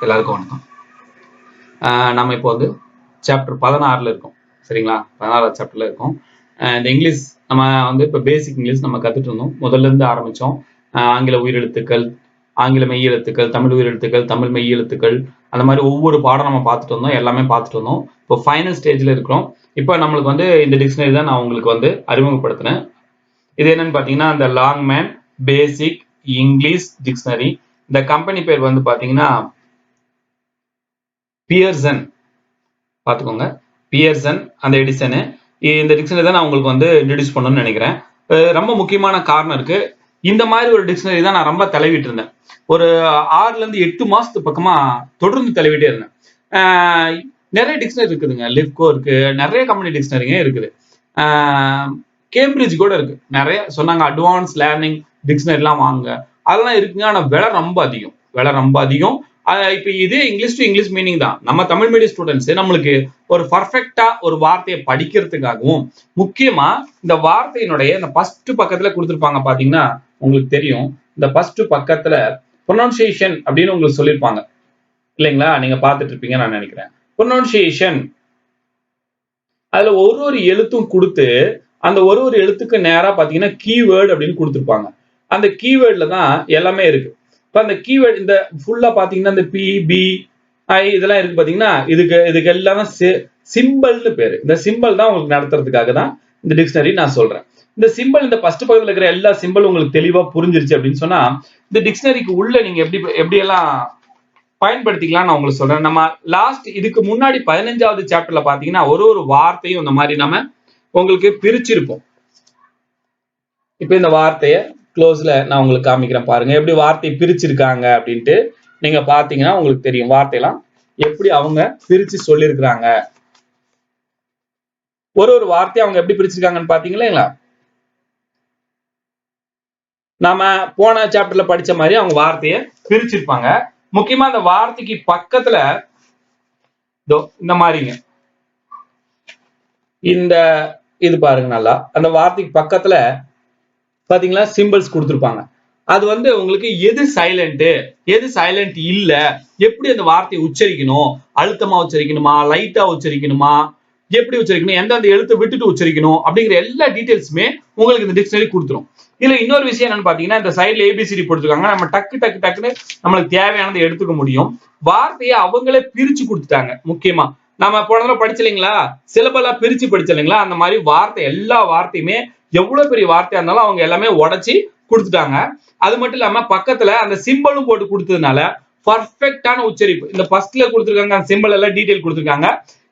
எல்லாருக்கும் வணக்கம். ஆஹ் நம்ம இப்போ வந்து சாப்டர் பதினாறுல இருக்கோம். சரிங்களா? பதினாறாவது சாப்டர்ல இருக்கோம். இந்த இங்கிலீஷ் நம்ம வந்து இப்போ பேசிக் இங்கிலீஷ் நம்ம கத்துட்டு இருந்தோம். முதல்ல இருந்து ஆரம்பிச்சோம். ஆங்கில உயிரெழுத்துக்கள் ஆங்கில மெய்யெழுத்துக்கள் தமிழ் உயிரெழுத்துக்கள் தமிழ் மெய்யெழுத்துக்கள் அந்த மாதிரி ஒவ்வொரு பாடம் நம்ம பார்த்துட்டு வந்தோம். எல்லாமே பார்த்துட்டு வந்தோம். இப்போ ஃபைனல் ஸ்டேஜ்ல இருக்கிறோம். இப்போ நம்மளுக்கு வந்து இந்த டிக்ஷனரி தான் நான் உங்களுக்கு வந்து அறிமுகப்படுத்தினேன். இது என்னன்னு பார்த்தீங்கன்னா இந்த Longman basic English dictionary இந்த கம்பெனி பேர் வந்து பார்த்தீங்கன்னா பியர்சன் பார்த்துக்கோங்க. பியர்சன் அந்த எடிசனு இந்த டிக்ஷனரி தான் நான் உங்களுக்கு வந்து இன்ட்ரடியூஸ் பண்ணணும்னு நினைக்கிறேன். ரொம்ப முக்கியமான காரணம் இருக்கு. இந்த மாதிரி ஒரு டிக்ஷனரி தான் நான் ரொம்ப தலைவிட்டு இருந்தேன். ஒரு ஆறுல இருந்து எட்டு மாசத்து பக்கமா தொடர்ந்து தலைவிட்டே இருந்தேன். நிறைய டிக்ஷனரி இருக்குதுங்க. லிப்கோ இருக்கு. நிறைய கம்பெனி டிக்ஷனரிங்க இருக்குது. கேம்பிரிட்ஜ் கூட இருக்கு. நிறைய சொன்னாங்க அட்வான்ஸ் லேர்னிங் டிக்ஷனரிலாம் வாங்க அதெல்லாம் இருக்குங்க. ஆனா விலை ரொம்ப அதிகம். விலை ரொம்ப அதிகம். இப்ப இது இங்கிலீஷ் டு இங்கிலீஷ் மீனிங் தான். நம்ம தமிழ் மீடியம் ஸ்டூடெண்ட்ஸ் நம்மளுக்கு ஒரு பர்ஃபெக்டா ஒரு வார்த்தையை படிக்கிறதுக்காகவும் முக்கியமா இந்த வார்த்தையினுடைய இந்த ஃபர்ஸ்ட் பக்கத்துல கொடுத்துருப்பாங்க பாத்தீங்கன்னா உங்களுக்கு தெரியும். இந்த ஃபர்ஸ்ட் பக்கத்துல ப்ரொனவுன்சியேஷன் அப்படின்னு உங்களுக்கு சொல்லியிருப்பாங்க. இல்லைங்களா? நீங்க பார்த்துட்டு இருப்பீங்க நான் நினைக்கிறேன். ப்ரொனவுன்சியேஷன் அதுல ஒரு ஒரு எழுத்தும் கொடுத்து அந்த ஒரு ஒரு எழுத்துக்கு நேரா பாத்தீங்கன்னா கீவேர்டு அப்படின்னு கொடுத்துருப்பாங்க. அந்த கீவேர்ட்ல தான் எல்லாமே இருக்கு. இப்போ அந்த கீவேர்டு இந்த ஃபுல்லா பார்த்தீங்கன்னா இந்த பி பி ஐ இதெல்லாம் இருக்கு பார்த்தீங்கன்னா இதுக்கு இதுக்கு எல்லாம் சிம்பிள்னு பேர். இந்த சிம்பிள் தான் உங்களுக்கு நடத்துறதுக்காக தான் இந்த டிக்ஷனரி நான் சொல்றேன். இந்த சிம்பிள் இந்த ஃபர்ஸ்ட் பகுதியில் இருக்கிற எல்லா சிம்பிளும் உங்களுக்கு தெளிவாக புரிஞ்சிருச்சு அப்படின்னு சொன்னா இந்த டிக்ஷனரிக்கு உள்ள நீங்க எப்படி எப்படி எல்லாம் பயன்படுத்திக்கலாம் நான் உங்களுக்கு சொல்றேன். நம்ம லாஸ்ட் இதுக்கு முன்னாடி பதினஞ்சாவது சாப்டர்ல பாத்தீங்கன்னா ஒரு ஒரு வார்த்தையும் இந்த மாதிரி நம்ம உங்களுக்கு பிரிச்சிருப்போம். இப்ப இந்த வார்த்தையை க்ளோஸில் நான் உங்களுக்கு காமிக்கிறேன் பாருங்க. எப்படி வார்த்தையை பிரிச்சிருக்காங்க அப்படின்ட்டு நீங்க பாத்தீங்கன்னா உங்களுக்கு தெரியும். வார்த்தையெல்லாம் எப்படி அவங்க பிரிச்சு சொல்லியிருக்கிறாங்க ஒரு ஒரு வார்த்தையை அவங்க எப்படி பிரிச்சிருக்காங்கன்னு பார்த்தீங்களா நாம போன சாப்டர்ல படிச்ச மாதிரி அவங்க வார்த்தையை பிரிச்சிருப்பாங்க. முக்கியமா அந்த வார்த்தைக்கு பக்கத்துல இந்த மாதிரிங்க. இந்த இது பாருங்க நல்லா. அந்த வார்த்தைக்கு பக்கத்துல பாத்தீங்களா? சிம்பிள்ஸ் கொடுத்துருப்பாங்க. அது வந்து உங்களுக்கு எது சைலண்ட் எது சைலண்ட் இல்ல எப்படி அந்த வார்த்தையை உச்சரிக்கணும் அழுத்தமா உச்சரிக்கணுமா லைட்டா உச்சரிக்கணுமா எப்படி உச்சரிக்கணும் எந்தெந்த எழுத்து விட்டுட்டு உச்சரிக்கணும் அப்படிங்கிற எல்லா டீட்டெயில்ஸுமே உங்களுக்கு இந்த டிக்ஷனரி கொடுத்துரும். இதுல இன்னொரு விஷயம் என்னன்னு பாத்தீங்கன்னா இந்த சைட்ல ஏபிசிடி போட்டுருக்காங்க. நம்ம டக்கு டக்கு டக்குன்னு நம்மளுக்கு தேவையானதை எடுத்துக்க முடியும். வார்த்தையை அவங்களே பிரிச்சு கொடுத்துட்டாங்க முக்கியமா. நம்ம போன தடவை படிச்சலைங்களா சிலபெல்லாம் பிரிச்சு படிச்சலைங்களா அந்த மாதிரி வார்த்தை எல்லா வார்த்தையுமே எவ்வளவு பெரிய வார்த்தையா இருந்தாலும் அவங்க எல்லாமே உடைச்சி கொடுத்துட்டாங்க. அது மட்டும் இல்லாம பக்கத்துல அந்த சிம்பிளும் போட்டு கொடுத்ததுனால பர்ஃபெக்டான உச்சரிப்பு. இந்த ஃபர்ஸ்ட்ல கொடுத்துருக்காங்க அந்த சிம்பிள் எல்லாம் டீட்டெயில் கொடுத்துருக்காங்க.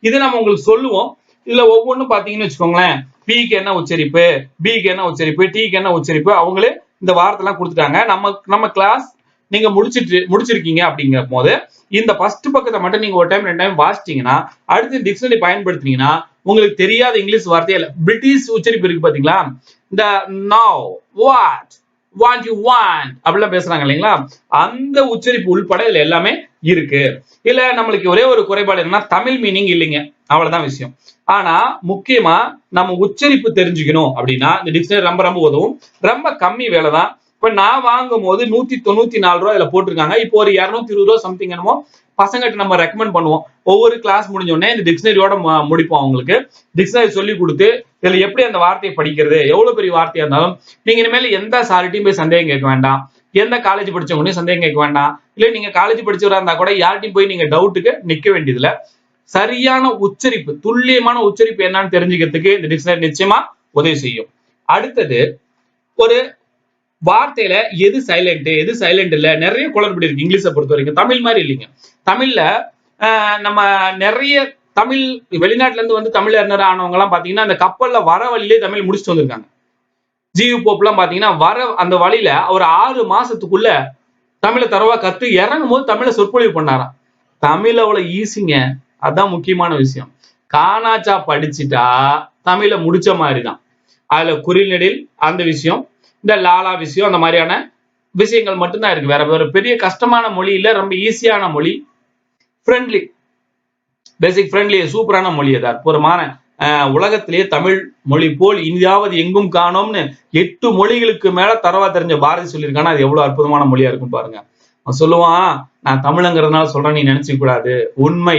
இதை நம்ம உங்களுக்கு சொல்லுவோம். இதுல ஒவ்வொன்றும் பாத்தீங்கன்னு வச்சுக்கோங்களேன். பிக்கு என்ன உச்சரிப்பு? பிக்கு என்ன உச்சரிப்பு? டிக்கு என்ன உச்சரிப்பு? அவங்களே இந்த வார்த்தைலாம் கொடுத்துட்டாங்க. நம்ம நம்ம கிளாஸ் நீங்க முடிச்சிட்டு முடிச்சிருக்கீங்க அப்படிங்கிற போது இந்த ஃபர்ஸ்ட் பக்கத்தை மட்டும் நீங்க ஒரு டைம் ரெண்டு டைம் வாசிச்சீங்கன்னா அடுத்து டிக்ஷனரி பயன்படுத்தினீங்கன்னா உங்களுக்கு தெரியாத இங்கிலீஷ் வார்த்தையில பிரிட்டிஷ் உச்சரிப்பு இருக்கு பாத்தீங்களா? இந்த now what want you want அப்படிலாம் பேசுறாங்க இல்லைங்களா? அந்த உச்சரிப்பு உள்பட இதுல எல்லாமே இருக்கு. இல்ல நம்மளுக்கு ஒரே ஒரு குறைபாடு என்னன்னா தமிழ் மீனிங் இல்லைங்க. அவ்வளவுதான் விஷயம். ஆனா முக்கியமா நம்ம உச்சரிப்பு தெரிஞ்சுக்கணும் அப்படின்னா இந்த டிக்ஷனரி ரொம்ப ரொம்ப உதவும். ரொம்ப கம்மி வேலை தான். இப்ப நான் வாங்கும் போது நூத்தி தொண்ணூத்தி நாலு ரூபா இதுல போட்டிருக்காங்க. இப்போ ஒரு இருநூத்தி இருபது ரூபா சம்திங் என்னமோ பசங்கிட்ட நம்ம ரெக்கமெண்ட் பண்ணுவோம். ஒவ்வொரு கிளாஸ் முடிஞ்சோடனே இந்த டிக்ஷனரியோட முடிப்போம் அவங்களுக்கு. டிக்ஷனரி சொல்லி கொடுத்து இதுல எப்படி அந்த வார்த்தையை படிக்கிறது எவ்வளவு பெரிய வார்த்தையா இருந்தாலும் நீங்க இனிமேல் எந்த சார்ட்டையும் போய் சந்தேகம் கேட்க வேண்டாம். எந்த காலேஜ் படிச்சவங்களையும் சந்தேகம் கேட்க வேண்டாம். இல்ல நீங்க காலேஜ் படிச்சவரா இருந்தா கூட யார்ட்டையும் போய் நீங்க டவுட்டுக்கு நிக்க வேண்டியதுல சரியான உச்சரிப்பு துல்லியமான உச்சரிப்பு என்னன்னு தெரிஞ்சுக்கிறதுக்கு இந்த டிக்ஷனரி நிச்சயமா உதவி செய்யும். அடுத்தது ஒரு வார்த்தையில எது சைலண்ட் எது சைலண்ட் இல்ல நிறைய குளறுபடி இருக்கு இங்கிலீஷை பொறுத்த வரைக்கும். தமிழ் மாதிரி இல்லைங்க. தமிழ்ல நம்ம நிறைய தமிழ் வெளிநாட்டுல இருந்து வந்து தமிழ் அறிஞர் ஆனவங்க எல்லாம் பாத்தீங்கன்னா அந்த கப்பல்ல வர வழியிலே தமிழ் முடிச்சுட்டு வந்திருக்காங்க. ஜியு போப் எல்லாம் பாத்தீங்கன்னா வர அந்த வழியில ஒரு ஆறு மாசத்துக்குள்ள தமிழை தரவா கத்து இறங்கும் போது தமிழை சொற்பொழிவு பண்ணாராம். தமிழ் அவ்வளவு ஈஸிங்க அதான் முக்கியமான விஷயம். காணாச்சா படிச்சுட்டா தமிழை முடிச்ச மாதிரி தான் அதுல குறிநெடில் அந்த விஷயம். இந்த லாலா விஷயம் அந்த மாதிரியான விஷயங்கள் மட்டும்தான் இருக்கு. வேற வேற பெரிய கஷ்டமான மொழி இல்ல ரொம்ப ஈஸியான மொழி. ஃப்ரெண்ட்லி பேசிக் ஃப்ரெண்ட்லி சூப்பரான மொழி அது. அற்புதமான உலகத்திலேயே தமிழ் மொழி போல் இந்தியாவது எங்கும் காணோம்னு எட்டு மொழிகளுக்கு மேல தரவா தெரிஞ்ச பாரதி சொல்லியிருக்கானா அது எவ்வளவு அற்புதமான மொழியா இருக்கும் பாருங்க. அவன் சொல்லுவான் நான் தமிழங்கிறதுனால சொல்றேன் நீ நினைச்சுக்க கூடாது. உண்மை.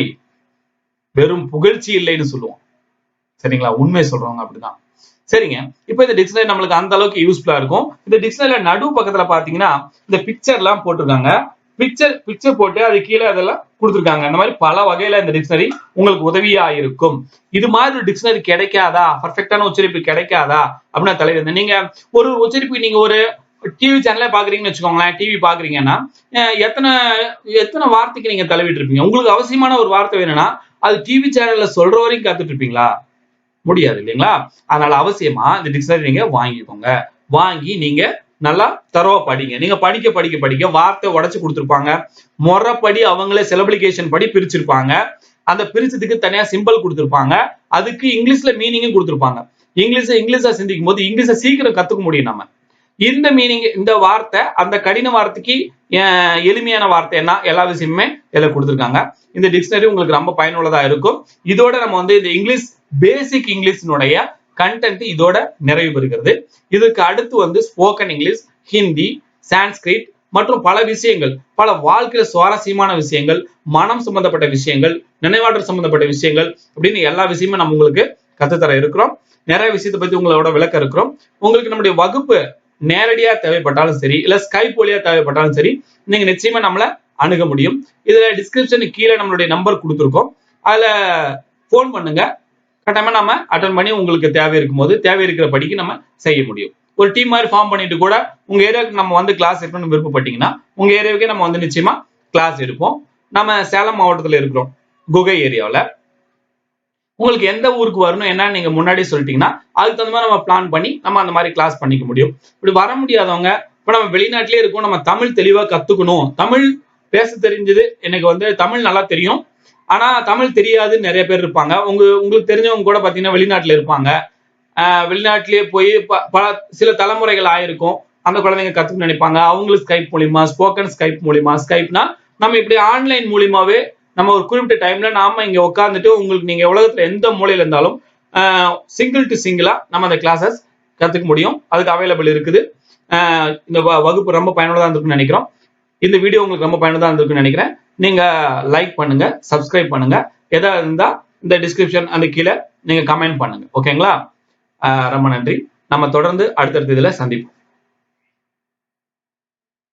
வெறும் புகழ்ச்சி இல்லைன்னு சொல்லுவோம் சரிங்களா? உண்மை சொல்றவங்க அப்படிதான். சரிங்க. இப்போ இந்த டிக்ஷனரி நம்மளுக்கு அந்த அளவுக்கு யூஸ்ஃபுல்லா இருக்கும். இந்த டிக்ஷனரியில நடு பக்கத்துல பாத்தீங்கன்னா இந்த பிக்சர் எல்லாம் போட்டிருக்காங்க. பிக்சர் பிக்சர் போட்டு அது கீழே அதெல்லாம் கொடுத்துருக்காங்க. அந்த மாதிரி பல வகையில இந்த டிக்ஷனரி உங்களுக்கு உதவியா இருக்கும். இது மாதிரி ஒரு டிக்ஷனரி கிடைக்காதா? பர்ஃபெக்டான உச்சரிப்பு கிடைக்காதா? அப்படின்னா தலைவர் நீங்க ஒரு உச்சரிப்பு நீங்க ஒரு டிவி சேனல்ல பாக்குறீங்கன்னு வச்சுக்கோங்களேன். டிவி பாக்குறீங்கன்னா எத்தனை எத்தனை வார்த்தைக்கு நீங்க தலைவிட்டு இருப்பீங்க உங்களுக்கு அவசியமான ஒரு வார்த்தை வேணும்னா அது டிவி சேனல்ல சொல்ற வரைக்கும் காத்துட்டு இருப்பீங்களா? முடியாது இல்லைங்களா? அதனால அவசியமா இந்த டிக்ஷனரி நீங்க வாங்கிக்கோங்க. வாங்கி நீங்க நல்லா தரவா படிங்க. நீங்க படிக்க படிக்க படிக்க வார்த்தை உடச்சு கொடுத்துருப்பாங்க. முறைப்படி அவங்களே சிலபிளிகேஷன் படி பிரிச்சிருப்பாங்க. அந்த பிரிச்சதுக்கு தனியா சிம்பிள் கொடுத்துருப்பாங்க. அதுக்கு இங்கிலீஷ்ல மீனிங்கும் கொடுத்துருப்பாங்க. இங்கிலீஷ் இங்கிலீஷா சிந்திக்கும் போது இங்கிலீஷை சீக்கிரம் கத்துக்க முடியும் நம்ம. இந்த மீனிங் இந்த வார்த்தை அந்த கடின வார்த்தைக்கு எளிமையான வார்த்தை என்ன? எல்லா விஷயமுமே இதில் கொடுத்துருக்காங்க. இந்த டிக்ஷனரி உங்களுக்கு ரொம்ப பயனுள்ளதா இருக்கும். இதோட நம்ம வந்து இந்த இங்கிலீஷ் பேசிக் இங்கிலீஷினுடைய கண்டென்ட் இதோட நிறைவு பெறுகிறது. இதுக்கு அடுத்து வந்து ஸ்போக்கன் இங்கிலீஷ் ஹிந்தி சான்ஸ்கிரிட் மற்றும் பல விஷயங்கள் பல வாழ்க்கையில சுவாரஸ்யமான விஷயங்கள் மனம் சம்பந்தப்பட்ட விஷயங்கள் நினைவாற்றல் சம்பந்தப்பட்ட விஷயங்கள் அப்படின்னு எல்லா விஷயமும் நம்ம உங்களுக்கு கத்துத்தர இருக்கிறோம். நிறைய விஷயத்தை பத்தி உங்களோட விளக்க இருக்கிறோம். உங்களுக்கு நம்முடைய வகுப்பு நேரடியா தேவைப்பட்டாலும் சரி இல்ல ஸ்கைப் வழியா தேவைப்பட்டாலும் சரி நீங்க நிச்சயமா நம்மள அணுக முடியும். இதுல டிஸ்கிரிப்ஷனுக்கு கீழே நம்மளுடைய நம்பர் கொடுத்துருக்கோம். அதுல ஃபோன் பண்ணுங்க. கட்டாயமா நம்ம அட்டன் பண்ணி உங்களுக்கு தேவை இருக்கும்போது தேவை இருக்கிற படிக்கு நம்ம செய்ய முடியும். ஒரு டீம் மாதிரி ஃபார்ம் பண்ணிட்டு கூட உங்க ஏரியாவுக்கு நம்ம வந்து கிளாஸ் எடுக்கணும்னு விருப்பப்பட்டீங்கன்னா உங்க ஏரியாவுக்கே நம்ம வந்து நிச்சயமா கிளாஸ் எடுப்போம். நம்ம சேலம் மாவட்டத்துல இருக்கிறோம். குகை ஏரியாவில் உங்களுக்கு எந்த ஊருக்கு வரணும் என்னன்னு நீங்க முன்னாடி சொல்லிட்டீங்கன்னா அதுக்கு தகுந்த மாதிரி நம்ம பிளான் பண்ணி நம்ம அந்த மாதிரி கிளாஸ் பண்ணிக்க முடியும். இப்படி வர முடியாதவங்க இப்ப நம்ம வெளிநாட்டிலே இருக்கோம் நம்ம தமிழ் தெளிவா கத்துக்கணும். தமிழ் பேச தெரிஞ்சது எனக்கு வந்து தமிழ் நல்லா தெரியும். ஆனா தமிழ் தெரியாது நிறைய பேர் இருப்பாங்க. உங்க உங்களுக்கு தெரிஞ்சவங்க கூட பாத்தீங்கன்னா வெளிநாட்டுல இருப்பாங்க. ஆஹ் வெளிநாட்டிலேயே போய் ப- பல சில தலைமுறைகள் ஆயிருக்கும். அந்த குழந்தைங்க கத்துக்கணும்னு நினைப்பாங்க. அவங்களுக்கு ஸ்கைப் மூலியமா ஸ்போக்கன் ஸ்கைப் மூலியமா. ஸ்கைப்னா நம்ம இப்படி ஆன்லைன் மூலியமாவே நம்ம ஒரு குறிப்பிட்ட டைம்ல நாம இங்க உட்காந்துட்டு உங்களுக்கு நீங்க உலகத்துல எந்த மூலையில இருந்தாலும் சிங்கிள் டு சிங்கிளா நம்ம அந்த கிளாஸஸ் கத்துக்க முடியும். அதுக்கு அவைலபிள் இருக்குது. ஆஹ் இந்த வ- வகுப்பு ரொம்ப பயனுள்ளதா இருந்திருக்குன்னு நினைக்கிறோம். இந்த வீடியோ உங்களுக்கு ரொம்ப பயனுள்ளதா இருந்திருக்குன்னு நினைக்கிறேன். நீங்க லைக் பண்ணுங்க சப்ஸ்கிரைப் பண்ணுங்க. எதா இருந்தா இந்த டிஸ்கிரிப்ஷன் அந்த கீழே நீங்க கமெண்ட் பண்ணுங்க. ஓகேங்களா ஆஹ் ரொம்ப நன்றி. நம்ம தொடர்ந்து அடுத்தடுத்த இதுல சந்திப்போம்.